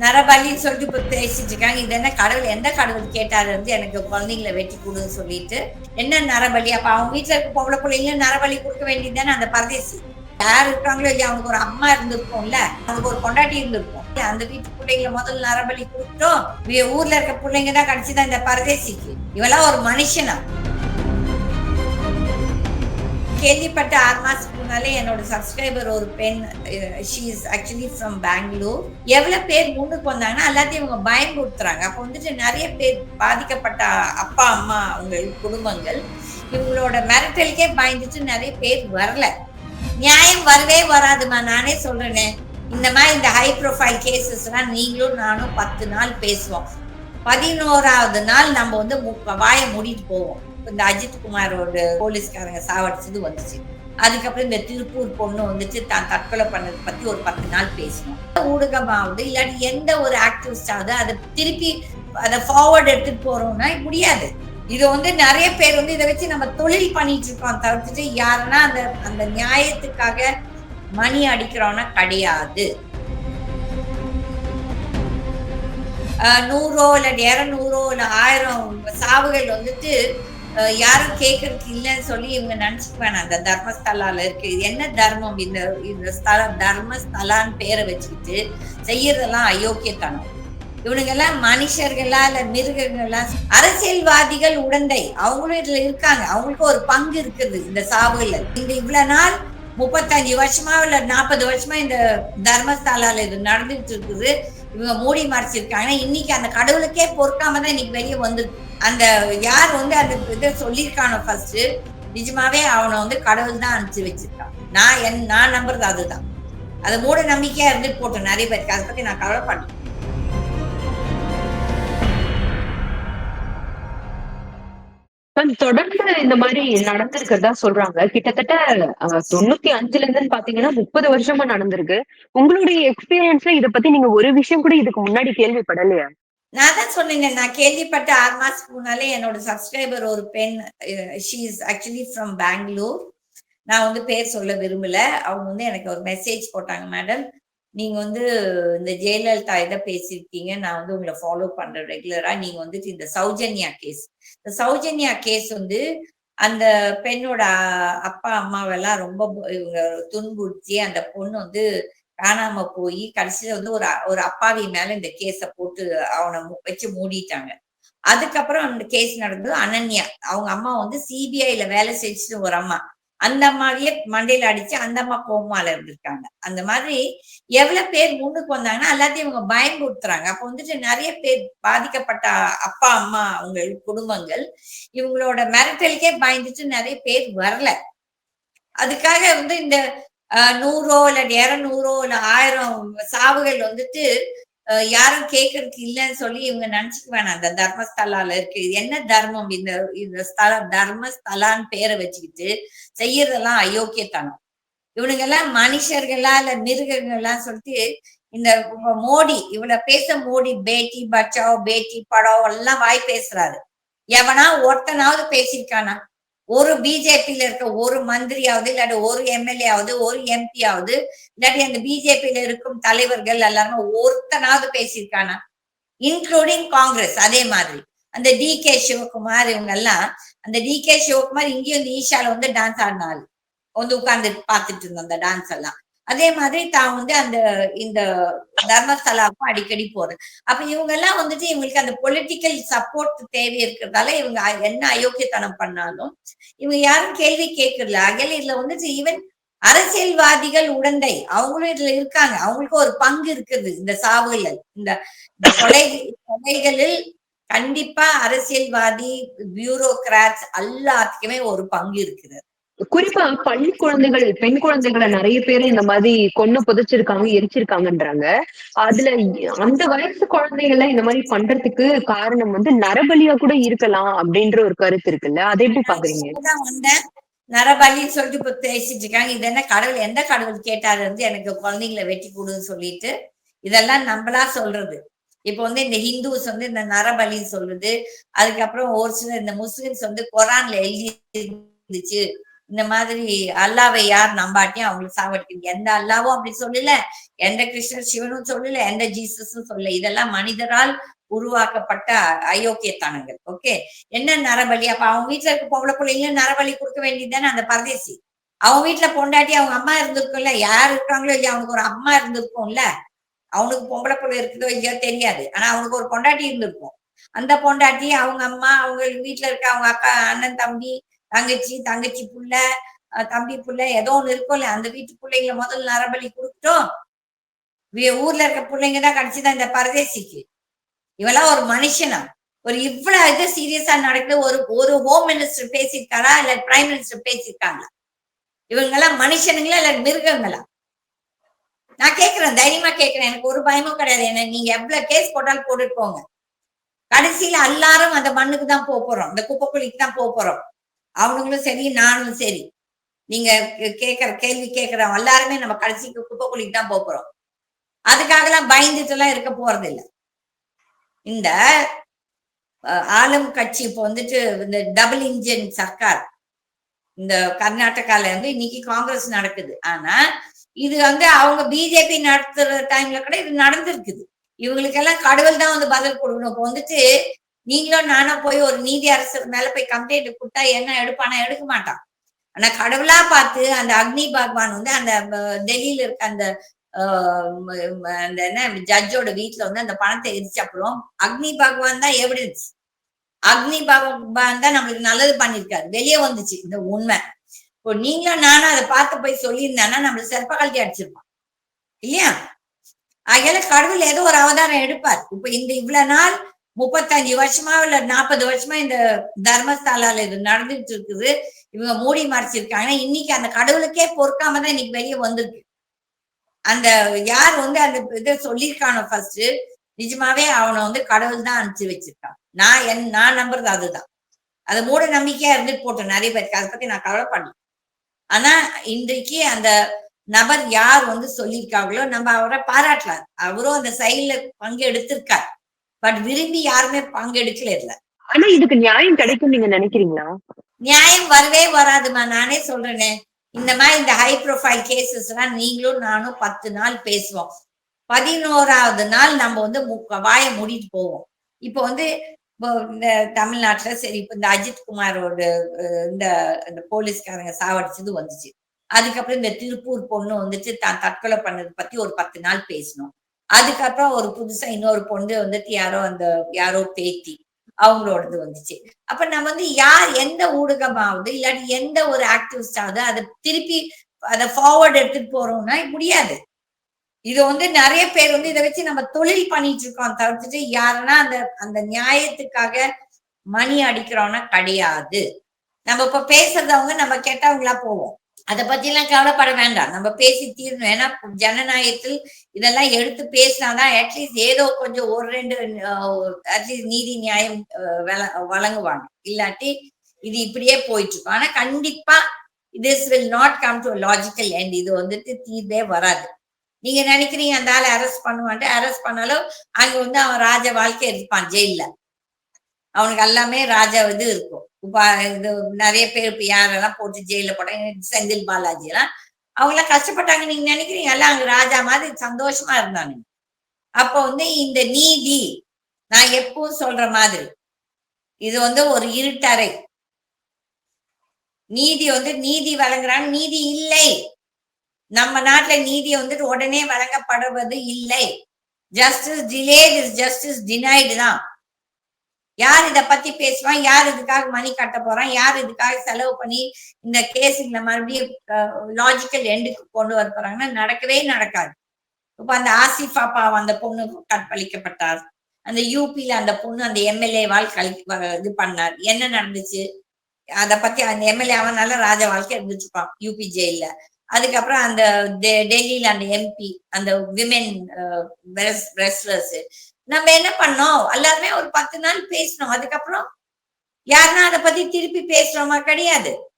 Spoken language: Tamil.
நரபலின்னு சொல்லிட்டு இப்போ பேசிட்டு இருக்காங்க. இது என்ன கடவுள் எந்த கடவுள் கேட்டாரு வந்து எனக்கு குழந்தைங்களை வெட்டி கொடுன்னு சொல்லிட்டு என்ன நரபலி? அப்ப அவங்க வீட்டுல இருக்க பொம்பளை பிள்ளைங்களும் நரபலி கொடுக்க வேண்டியது தானே அந்த பரதேசி? யார் இருக்காங்களோ இல்லையா அவனுக்கு ஒரு அம்மா இருந்திருக்கும்ல. அவனுக்கு ஒரு பொண்டாட்டி இருந்திருக்கும். அந்த வீட்டு பிள்ளைங்கள முதல்ல நரபலி கொடுத்தோம் ஊர்ல இருக்க பிள்ளைங்க தான் கிடைச்சுதான் இந்த பரதேசிக்கு. இவெல்லாம் ஒரு மனுஷனா? கேள்விப்பட்ட ஆறு மாசத்துக்கு முன்னாலே என்னோட சப்ஸ்கிரைபர் ஒரு பெண் she is actually from Bangalore எவ்வளோ பேர் முன்னுக்கு வந்தாங்கன்னா எல்லாத்தையும் இவங்க பயன்படுத்துறாங்க அப்போ வந்துட்டு நிறைய பேர் பாதிக்கப்பட்ட அப்பா அம்மா அவங்க குடும்பங்கள் இவங்களோட மிரட்டலுக்கே பயந்துட்டு நிறைய பேர் வரல. நியாயம் வரவே வராதுமா நானே சொல்றேனே. இந்த மாதிரி இந்த ஹை ப்ரொஃபைல் கேசஸ்லாம் நீங்களும் நானும் பத்து நாள் பேசுவோம். பதினோராவது நாள் நம்ம வந்து மு- வாயை மூடிட்டு போவோம். இந்த அஜித் குமாரோட போலீஸ்காரங்க சாவடிச்சது வந்துச்சு. அதுக்கப்புறம் இந்த திருப்பூர் பொண்ணு வந்துட்டு தான் தற்கொலை பண்ணதை பத்தி ஒரு பத்து நாள் பேசணும் ஊடகமாவது இல்லாட்டி எந்த ஒரு ஆக்டிவிஸ்டாவது அதை திருப்பி அதை ஃபார்வர்ட் எடுத்துட்டு போறோம்னா முடியாது. இது வந்து நிறைய பேர் வந்து இதை வச்சு நம்ம தொழில் பண்ணிட்டு இருக்கோம் தவிர்த்துட்டு யாருன்னா அந்த அந்த நியாயத்துக்காக மணி அடிக்கிறோம்னா கிடையாது. ஆஹ் நூறோ இல்ல இரநூறோ இல்ல ஆயிரம் சாவுகள் வந்துட்டு யாரும் கேட்கறதுக்கு இல்லைன்னு சொல்லி இவங்க நினைச்சுக்க வேணாம். அந்த தர்மஸ்தலால இருக்கு. இது என்ன தர்மம்? இந்த இந்த ஸ்தலம் தர்மஸ்தலான்னு பேரை வச்சுக்கிட்டு செய்யறதெல்லாம் அயோக்கியத்தனம். இவனுங்க எல்லாம் மனுஷர்களா இல்ல மிருகங்களா? அரசியல்வாதிகள் உடந்தை. அவங்களும் இதுல இருக்காங்க. அவங்களுக்கு ஒரு பங்கு இருக்குது இந்த சாவுகள்ல. இந்த இவ்வளவு நாள் முப்பத்தஞ்சு வருஷமா இல்ல நாற்பது வருஷமா இந்த தர்மஸ்தலால இது நடந்துட்டு இருக்குது. இவங்க மூடி மறைச்சிருக்காங்க. இன்னைக்கு அந்த கடவுளுக்கே பொறுக்காம தான் இன்னைக்கு வெளியே வந்து அந்த யார் வந்து அந்த இதை சொல்லியிருக்கானோ ஃபர்ஸ்ட் நிஜமாவே அவனை வந்து கடவுள் தான் அனுப்பிச்சு வச்சிருக்கான் நான் என் நான் நம்புறது அதுதான். அது மூட நம்பிக்கையா இருந்துட்டு போட்டோம் நிறைய பேருக்கு. அதை பத்தி நான் கவலைப்படல. தொடர்ந்து இந்த மாதிரி நடந்திருக்கிறதா சொல்றாங்க. கிட்டத்தட்ட தொண்ணூத்தி அஞ்சுல இருந்து பாத்தீங்கன்னா முப்பது வருஷமா நடந்திருக்கு. உங்களுடைய எக்ஸ்பீரியன்ஸ்ல இத பத்தி நீங்க ஒரு விஷயம் கூட இதுக்கு முன்னாடி கேள்விப்படலையா. நான் தான் சொன்னேங்க நான் கேள்விப்பட்ட ஆறு மாசத்துக்கு முன்னாலே என்னோட சப்ஸ்கிரைபர் ஒரு பெண் she is actually from Bangalore நான் வந்து பேர் சொல்ல விரும்பல. அவங்க வந்து எனக்கு ஒரு மெசேஜ் போட்டாங்க மேடம் நீங்க வந்து இந்த ஜெயலலிதா இதை பேசியிருக்கீங்க. நான் வந்து உங்களை ஃபாலோ பண்றேன் ரெகுலரா நீங்க வந்துட்டு இந்த சௌஜன்யா கேஸ் இந்த சௌஜன்யா கேஸ் வந்து அந்த பெண்ணோட அப்பா அம்மாவெல்லாம் ரொம்ப இவங்க துன்புறுத்தி அந்த பொண்ணு வந்து காணாம போய் கடைசியில வந்து ஒரு ஒரு அப்பாவி மேல இந்த கேஸ போட்டு அவனை வச்சு மூடிட்டாங்க. அதுக்கப்புறம் அந்த கேஸ் நடந்தது அனன்யா. அவங்க அம்மா வந்து சிபிஐல வேலை செஞ்சுட்டு ஒரு அம்மா. அந்த அம்மாவையே மண்டையில அடிச்சு அந்த அம்மா கோமால இருந்திருக்காங்க. அந்த மாதிரி எவ்வளவு பேர் முன்னுக்கு வந்தாங்கன்னா எல்லாத்தையும் இவங்க பயன்படுத்துறாங்க அப்ப வந்துட்டு நிறைய பேர் பாதிக்கப்பட்ட அப்பா அம்மா அவங்க குடும்பங்கள் இவங்களோட மிரட்டலுக்கே பயந்துட்டு நிறைய பேர் வரல. அதுக்காக வந்து இந்த நூறோ இல்ல இரநூறோ இல்ல ஆயிரம் சாவுகள் வந்துட்டு யாரும் கேட்கறதுக்கு இல்லைன்னு சொல்லி இவங்க நினைச்சுக்க வேணாம் அந்த தர்மஸ்தலால இருக்கு. இது என்ன தர்மம்? இந்த இந்த ஸ்தலம் தர்மஸ்தலான்னு பேரை வச்சுக்கிட்டு செய்யறதெல்லாம் அயோக்கியத்தனம். இவனுங்க எல்லாம் மனுஷர்களா இல்ல மிருகங்களா சொல்லிட்டு இந்த மோடி இவள பேச மோடி பேட்டி பச்சாவ் பேட்டி படம் எல்லாம் வாய் பேசுறாரு. எவனா ஒருத்தனாவது பேசியிருக்கானா? ஒரு பிஜேபியில இருக்க ஒரு மந்திரியாவது இல்லாட்டி ஒரு எம்எல்ஏ ஒரு எம்பி ஆவது இல்லாட்டி அந்த பிஜேபியில இருக்கும் தலைவர்கள் எல்லாருமே ஒருத்தனாவது பேசியிருக்கானா? இன்க்ளூடிங் காங்கிரஸ் அதே மாதிரி. அந்த டி கே சிவகுமார் இவங்க எல்லாம் அந்த டி கே சிவகுமார் இங்கேயும் இந்த ஈஷால வந்து டான்ஸ் ஆடினாள் வந்து உட்கார்ந்து பார்த்துட்டு இருந்தோம் அந்த டான்ஸ் எல்லாம். அதே மாதிரி தான் வந்து அந்த இந்த தர்மஸ்தலாவுக்கும் அடிக்கடி போறேன் அப்ப இவங்க எல்லாம் வந்துட்டு இவங்களுக்கு அந்த பொலிட்டிக்கல் சப்போர்ட் தேவை இருக்கிறதால இவங்க என்ன அயோக்கியத்தனம் பண்ணாலும் இவங்க யாரும் கேள்வி கேட்கல அகல இதுல வந்துட்டு ஈவன் அரசியல்வாதிகள் உடந்தை அவங்களும் இதுல இருக்காங்க. அவங்களுக்கு ஒரு பங்கு இருக்குது. இந்த சாவுகள் இந்த கொலை கொலைகளில் கண்டிப்பா அரசியல்வாதி பியூரோகிராட்ஸ் எல்லாத்துக்குமே ஒரு பங்கு இருக்குது குறிப்பா பள்ளி குழந்தைகள் பெண் குழந்தைகளை நிறைய பேர் இந்த மாதிரி கொன்னு புதைச்சிருக்காங்க எரிச்சிருக்காங்கன்றாங்க. அதுல அந்த வயசு குழந்தைகளை இந்த மாதிரி பண்றதுக்கு காரணம் வந்து நரபலியா கூட இருக்கலாம் அப்படின்ற ஒரு கருத்து இருக்குல்ல. அதை எப்படி பாக்குறீங்க? நரபலின்னு சொல்லிட்டு இப்ப பேசிட்டு இருக்காங்க. இது என்ன கடவுள் எந்த கடவுள் கேட்டாரு வந்து எனக்கு குழந்தைங்களை வெட்டி கொடுன்னு சொல்லிட்டு இதெல்லாம் நம்மளா சொல்றது. இப்ப வந்து இந்த ஹிந்துஸ் வந்து இந்த நரபலின்னு சொல்லுது. அதுக்கப்புறம் ஒரு சில இந்த முஸ்லிம்ஸ் வந்து குரான்ல எழுதி இருந்துச்சு இந்த மாதிரி அல்லாவை யார் நம்பாட்டியும் அவங்களுக்கு சாவடிக்கணும் எந்த அல்லாவும் அப்படி சொல்லல. எந்த கிருஷ்ணர் சிவனும் சொல்லல. எந்த ஜீசஸும் சொல்லல. இதெல்லாம் மனிதரால் உருவாக்கப்பட்ட அயோக்கியத்தனங்கள். ஓகே? என்ன நரபலி? அப்ப அவங்க வீட்டுல இருக்க பொம்பளை பிள்ளைங்களும் நரபலி கொடுக்க வேண்டியதுதானே அந்த பரதேசி? அவன் வீட்டுல பொண்டாட்டி அவங்க அம்மா இருந்திருக்கும்ல. யார் இருக்காங்களோ இல்லையா அவனுக்கு ஒரு அம்மா இருந்திருக்கும்ல. அவனுக்கு பொம்பளை பிள்ளை இருக்குதோ இல்லையோ தெரியாது. ஆனா அவனுக்கு ஒரு பொண்டாட்டி இருந்திருக்கும். அந்த பொண்டாட்டி அவங்க அம்மா அவங்க வீட்டுல இருக்க அவங்க அக்கா அண்ணன் தம்பி தங்கச்சி தங்கச்சி புள்ள தம்பி புள்ள ஏதோ ஒண்ணு இருக்கும்ல அந்த வீட்டு பிள்ளைங்களை முதல்ல நரபலி கொடுத்துட்டோம். ஊர்ல இருக்க பிள்ளைங்க தான் கிடைச்சிதான் இந்த பரதேசிக்கு. இவெல்லாம் ஒரு மனுஷனா. ஒரு இவ்வளவு இது சீரியஸா நடக்குது. ஒரு ஒரு ஹோம் மினிஸ்டர் பேசியிருக்காரா? இல்ல பிரைம் மினிஸ்டர் பேசியிருக்காங்க இவங்க எல்லாம் மனுஷனுங்களா? இல்ல மிருகங்களா? நான் கேக்குறேன் தைரியமா கேக்குறேன் எனக்கு ஒரு பயமும் கிடையாது. என்ன நீங்க எவ்வளவு கேஸ் போட்டாலும் போட்டுட்டு போங்க. கடைசியில எல்லாரும் அந்த மண்ணுக்கு தான் போக போறோம். அந்த குப்பைக்குழிக்கு தான் போக போறோம். அவனுங்களும் சரி நானும் சரி. நீங்க கே- கேக்குற கேள்வி கேட்கிறோம் எல்லாருமே நம்ம கடைசிக்கு குப்பை குழிக்கு தான் போகிறோம் போறோம். அதுக்காக எல்லாம் பயந்துட்டு எல்லாம் இருக்க போறது இல்லை இந்த ஆளும் கட்சி இப்போ வந்துட்டு இந்த டபுள் இன்ஜின் சர்க்கார் இந்த கர்நாடகால இருந்து இன்னைக்கு காங்கிரஸ் நடக்குது. ஆனா இது வந்து அவங்க பிஜேபி நடத்துற டைம்ல கூட இது நடந்திருக்குது. இவங்களுக்கெல்லாம் கடவுள் தான் வந்து பதில் கொடுக்கணும். இப்போ வந்துட்டு நீங்களும் நானும் போய் ஒரு நீதி அரசர் மேல போய் கம்ப்ளைண்ட் கொடுத்தா என்ன எடுப்பானா? எடுக்க மாட்டான். ஆனா கடவுளா பார்த்து அந்த அக்னி பகவான் வந்து அந்த டெல்லியில இருக்க அந்த அந்த என்ன ஜட்ஜோட வீட்டுல வந்து அந்த பணத்தை எரிச்ச அப்புறம் அக்னி பகவான் தான் எவிடன்ஸ் அக்னி பகவான் தான் நம்மளுக்கு நல்லது பண்ணிருக்காரு வெளியே வந்துச்சு. இந்த உண்மை. இப்போ நீங்களும் நானும் அதை பார்த்து போய் சொல்லியிருந்தானா நம்மளுக்கு சிறப்ப கழட்டி அடிச்சிருப்பான். இல்லையா? ஆகையால கடவுள் ஏதோ ஒரு அவதாரம் எடுப்பார். இப்ப இந்த இவ்வளவு நாள் முப்பத்தஞ்சு வருஷமா இல்ல நாற்பது வருஷமா இந்த தர்மஸ்தாலால இது நடந்துட்டு இருக்குது. இவங்க மூடி மறைச்சிருக்காங்க. இன்னைக்கு அந்த கடவுளுக்கே பொறுக்காம தான் இன்னைக்கு வெளியே வந்திருக்கு. அந்த யார் வந்து அந்த இதை சொல்லியிருக்கானோ ஃபர்ஸ்ட் நிஜமாவே அவனை வந்து கடவுள் தான் அனுப்பிச்சு வச்சிருக்கான். நான் என் நான் நம்புறது அதுதான். அது மூட நம்பிக்கையா இருந்துட்டு போட்டோம் நிறைய பேருக்கு. அதை பத்தி நான் கவலைப்படல. ஆனா இன்றைக்கு அந்த நபர் யார் வந்து சொல்லியிருக்காங்களோ நம்ம அவரை பாராட்டலாம். அவரும் அந்த செயல பங்கு எடுத்திருக்கார் பட் விரும்பி யாருமே பங்கெடுக்கல இதுல. ஆனா இதுக்கு நியாயம் கிடைக்கும் நீங்க நினைக்கிறீங்களா? நியாயம் வரவே வராதுமா. நானே சொல்றேனே. இந்த மாதிரி இந்த ஹை ப்ரொஃபைல் கேசஸ் எல்லாம் நீங்களும் நானும் பத்து நாள் பேசுவோம். பதினோராவது நாள் நம்ம வந்து வாயை மூடிட்டு போவோம். இப்போ வந்து இப்போ இந்த தமிழ்நாட்டுல சரி இப்போ இந்த அஜித் குமாரோட இந்த இந்த போலீஸ்காரங்க சாவடிச்சது வந்துச்சு. அதுக்கப்புறம் இந்த திருப்பூர் பொண்ணு வந்துட்டு தான் தற்கொலை பண்ணது பத்தி ஒரு பத்து நாள் பேசணும் அதுக்கப்புறம் ஒரு புதுசா இன்னொரு பொண்ணு வந்துட்டு யாரோ அந்த யாரோ பேத்தி அவங்களோடது வந்துச்சு. அப்ப நம்ம வந்து யார் எந்த ஊடகமாவது இல்லாட்டி எந்த ஒரு ஆக்டிவிஸ்டாவது அதை திருப்பி அதை ஃபார்வர்ட் எடுத்துட்டு போறோம்னா முடியாது. இது வந்து நிறைய பேர் வந்து இதை வச்சு நம்ம தொழில் பண்ணிட்டு இருக்கோம் தவிர்த்துட்டு யாருன்னா அந்த அந்த நியாயத்துக்காக மணி அடிக்கிறோம்னா கிடையாது. நம்ம இப்ப பேசுறதவங்க நம்ம கெட்டவங்களா போவோம். அதை பத்தி எல்லாம் கவலைப்பட வேண்டாம். நம்ம பேசி தீரணும். ஏன்னா ஜனநாயகத்தில் இதெல்லாம் எடுத்து பேசினாதான் அட்லீஸ்ட் ஏதோ கொஞ்சம் ஒரு ரெண்டு அட்லீஸ்ட் நீதி நியாயம் வழங்குவாங்க. இல்லாட்டி இது இப்படியே போயிட்டு இருக்கும் ஆனா கண்டிப்பா this will not come to logical end இது வந்துட்டு தீர்வே வராது. நீங்க நினைக்கிறீங்க அந்த ஆளை அரெஸ்ட் பண்ணுவான்ட்டு அரெஸ்ட் பண்ணாலும் அங்க வந்து அவன் ராஜ வாழ்க்கை இருப்பான் ஜெயில அவனுக்கு எல்லாமே ராஜா இது இருக்கும். உபா இது நிறைய பேர் இப்ப யாரெல்லாம் போட்டு ஜெயில போட்டாங்க செந்தில் பாலாஜி எல்லாம் அவங்க எல்லாம் கஷ்டப்பட்டாங்க. நீங்க நினைக்கிறீங்க எல்லாம் அங்க ராஜா மாதிரி சந்தோஷமா இருந்தாங்க. அப்ப வந்து இந்த நீதி நான் எப்பவும் சொல்ற மாதிரி இது வந்து ஒரு இருட்டறை. நீதி வந்து நீதி வழங்குறாங்க. நீதி இல்லை. நம்ம நாட்டுல நீதி வந்துட்டு உடனே வழங்கப்படுவது இல்லை. Justice delayed is justice denied தான். யார் இத பத்தி பேசுவான்? யார் இதுக்காக மணி கட்ட போறான்? யார் இதுக்காக செலவு பண்ணி இந்த கேஸுங்களை மறுபடியும் லாஜிக்கல் எண்டுக்கு கொண்டு வர போறாங்கன்னா நடக்கவே நடக்காது. இப்ப அந்த ஆசிஃபா பாவம் அந்த பொண்ணு கற்பழிக்கப்பட்டார். அந்த யூபியில அந்த பொண்ணு அந்த எம்எல்ஏவால் கல் இது பண்ணார். என்ன நடந்துச்சு? அத பத்தி அந்த எம்எல்ஏ அவனால நல்ல ராஜ வாழ்க்கை இருந்துச்சுப்பான் யூபி ஜெயில அதுக்கப்புறம் அந்த டெ- டெல்லியில அந்த எம்பி அந்த விமென் ரெஸ்லர்ஸ் நம்ம என்ன பண்ணோம்? எல்லாருமே ஒரு பத்து நாள் பேசணும் அதுக்கப்புறம் யாருன்னா அதை பத்தி திருப்பி பேசுறோமா? கிடையாது.